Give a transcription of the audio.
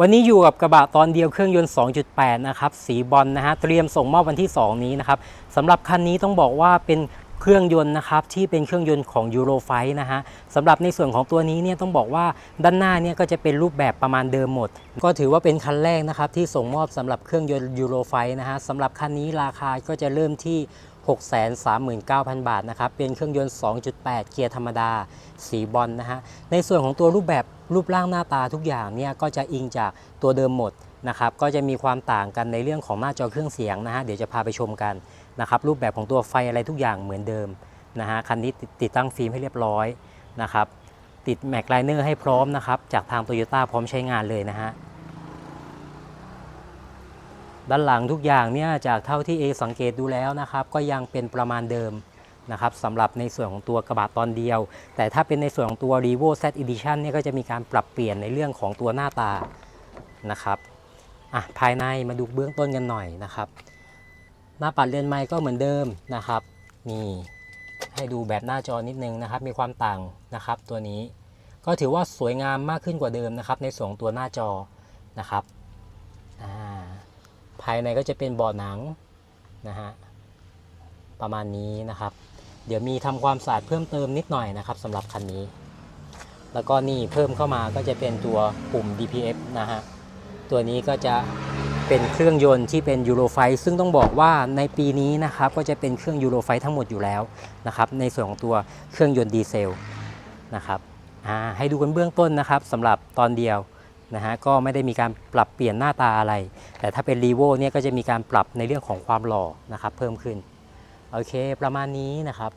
วันนี้อยู่กับกระบะตอนเดียวเครื่องยนต์ 2.8 นะครับ สีบอลนะฮะ เตรียมส่งมอบวันที่ 2 นี้นะครับสำหรับคันนี้ต้องบอกว่าเป็นเครื่องยนต์นะครับที่เป็นเครื่องยนต์ของยูโรไฟนะฮะสำหรับในส่วนของตัวนี้เนี่ยต้องบอกว่าด้านหน้าเนี่ยก็จะเป็นรูปแบบประมาณเดิมหมด ก็ถือว่าเป็นคันแรกนะครับที่ส่งมอบสำหรับเครื่องยนต์ยูโรไฟนะฮะสำหรับคันนี้ราคาก็จะเริ่มที่ 639,000 บาทนะครับ เป็นเครื่องยนต์ 2.8 เกียร์ธรรมดา สีบอลนะฮะ ในส่วนของตัวรูปแบบรูปร่างหน้าตาทุกอย่างเนี่ยก็จะอิงจากตัวเดิมหมดนะครับ ก็จะมีความต่างกันในเรื่องของหน้าจอเครื่องเสียงนะฮะ เดี๋ยวจะพาไปชมกันนะครับ รูปแบบของตัวไฟอะไรทุกอย่างเหมือนเดิมนะฮะ คันนี้ติดติดตั้งฟิล์มให้เรียบร้อยนะครับ ติดแม็กไลเนอร์ให้พร้อมนะครับ จากทางโตโยต้าพร้อมใช้งานเลยนะฮะ ด้านหลังทุกอย่างเนี่ยจากเท่าที่เอสังเกตดูแล้วนะครับ ก็ยังเป็นประมาณเดิมนะครับสำหรับในส่วนของตัวกระบะตอนเดียว แต่ถ้าเป็นในส่วนของตัว r e v o Z Edition เนี่ยก็จะมีการปรับเปลี่ยนในเรื่องของตัวหน้าตานะครับอะภายในมาดูเบื้องต้นกันหน่อยนะครับ หน้าปัดเรือนไม้ก็เหมือนเดิมนะครับนี่ให้ดูแบบหน้าจอนิดนึงนะครับ มีความต่างนะครับ ตัวนี้ก็ถือว่าสวยงามมากขึ้นกว่าเดิมนะครับ ในส่วนของตัวหน้าจอนะครับอ่า ภายในก็จะเป็นเบาะหนังนะฮะประมาณนี้นะครับ เดี๋ยวมีทำความสะอาดเพิ่มเติมนิดหน่อยนะครับสำหรับคันนี้ แล้วก็นี่เพิ่มเข้ามาก็จะเป็นตัวปุ่ม DPF นะฮะตัวนี้ก็จะเป็นเครื่องยนต์ที่เป็นยูโรไฟซึ่งต้องบอกว่าในปีนี้นะครับก็จะเป็นเครื่องยูโรไฟทั้งหมดอยู่แล้วนะครับในส่วนของตัวเครื่องยนต์ดีเซลนะครับให้ดูกันเบื้องต้นนะครับสำหรับตอนเดียว นะฮะก็ไม่ได้มีการปรับเปลี่ยนหน้าตาอะไร แต่ถ้าเป็นรีโวเนี่ยก็จะมีการปรับในเรื่องของความหล่อนะครับเพิ่มขึ้น โอเค ประมาณนี้นะครับ